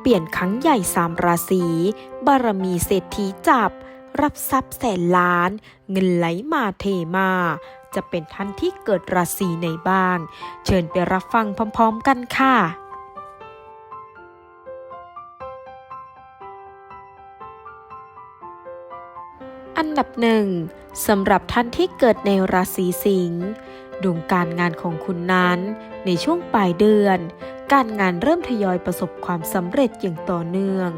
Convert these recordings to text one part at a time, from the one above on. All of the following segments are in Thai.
เปลี่ยนครั้งใหญ่สามราศี บารมีเศรษฐีจับ รับทรัพย์แสนล้าน เงินไหลมาเทมา จะเป็นท่านที่เกิดราศีไหนบ้าง เชิญไปรับฟังพร้อมๆกันค่ะอันดับหนึ่งสำหรับท่านที่เกิดในราศีสิงห์ดวงการงานของคุณนั้น ในช่วงปลายเดือน การงานเริ่มทยอยประสบความสำเร็จอย่างต่อเนื่อง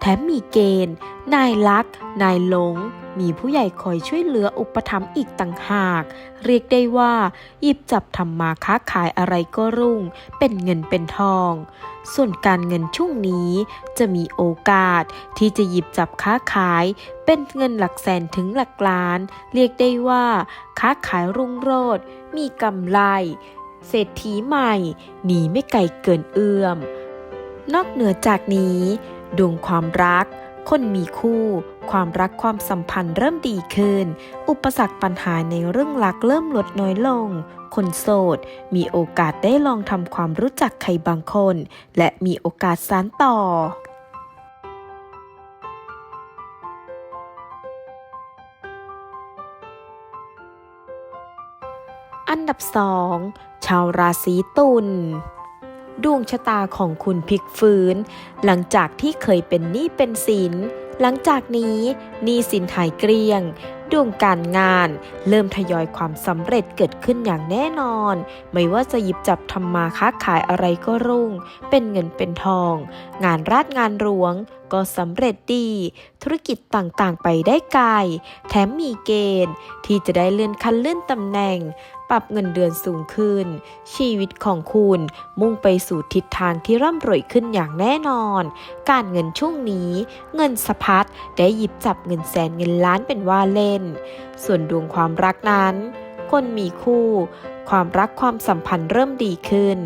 แถมมีเกณฑ์ นายลัก นายหลง มีผู้ใหญ่คอยช่วยเหลืออุปถัมภ์อีกต่างหาก เรียกได้ว่าหยิบจับทำมาค้าขายอะไรก็รุ่ง เป็นเงินเป็นทอง ส่วนการเงินช่วงนี้จะมีโอกาสที่จะหยิบจับค้าขาย เป็นเงินหลักแสนถึงหลักล้าน เรียกได้ว่า ค้าขายรุ่งโรจน์มีกำไร เศรษฐีใหม่หนีไม่ไกลเกินเอื้อม นอกเหนือจากนี้ดวงความรัก คนมีคู่ ความรักความสัมพันธ์เริ่มดีขึ้น อุปสรรคปัญหาในเรื่องรักเริ่มลดน้อยลง คนโสด มีโอกาสได้ลองทำความรู้จักใครบางคน และมีโอกาสสานต่ออันดับสอง ชาวราศีตุลดวงชะตาของคุณพลิกฟื้น หลังจากที่เคยเป็นหนี้เป็นสิน หลังจากนี้หนี้สินหายเกลี้ยง ดวงการงาน เริ่มทยอยความสำเร็จเกิดขึ้นอย่างแน่นอน ไม่ว่าจะหยิบจับทำมาค้าขายอะไรก็รุ่ง เป็นเงินเป็นทอง งานราชงานหลวงก็สำเร็จดี ธุรกิจต่างๆ ไปได้ไกล แถมมีเกณฑ์ที่จะได้เลื่อนขั้นเลื่อนตำแหน่ง ปรับเงินเดือนสูงขึ้น ชีวิตของคุณมุ่งไปสู่ทิศทางที่ร่ำรวยขึ้นอย่างแน่นอน การเงินช่วงนี้ เงินสะพัดได้หยิบจับเงินแสนเงินล้านเป็นว่าเล่น ส่วนดวงความรักนั้น คนมีคู่ ความรักความสัมพันธ์เริ่มดีขึ้น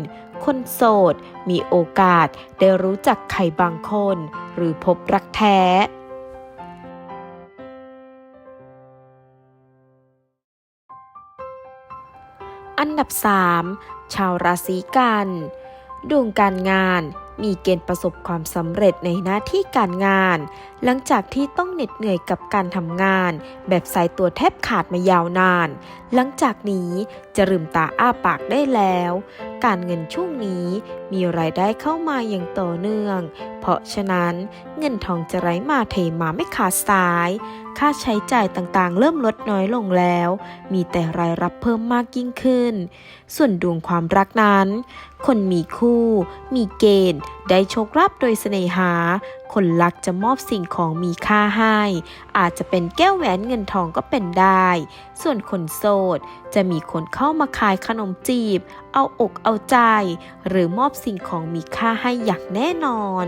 คนโสด มีโอกาสได้รู้จักใครบางคน หรือพบรักแท้ อันดับ 3 ชาวราศีกัน ดวงการงานมีเกณฑ์ประสบความสำเร็จในหน้าที่การงาน หลังจากที่ต้องเหน็ดเหนื่อยกับการทำงาน แบบสายตัวแทบขาดมายาวนาน หลังจากนี้จะลืมตาอ้าปากได้แล้ว การเงินช่วงนี้มีรายได้เข้ามาอย่างต่อเนื่อง เพราะฉะนั้นเงินทองจะไหลมาเทมาไม่ขาดสายค่าใช้จ่ายต่างๆ เริ่มลดน้อยลงแล้ว มีแต่รายรับเพิ่มมากยิ่งขึ้น ส่วนดวงความรักนั้น คนมีคู่ มีเกณฑ์ ได้โชคลาภโดยเสน่หา คนรักจะมอบสิ่งของมีค่าให้ อาจจะเป็นแก้วแหวนเงินทองก็เป็นได้ ส่วนคนโสด จะมีคนเข้ามาขายขนมจีบ เอาอกเอาใจ หรือมอบสิ่งของมีค่าให้อย่างแน่นอน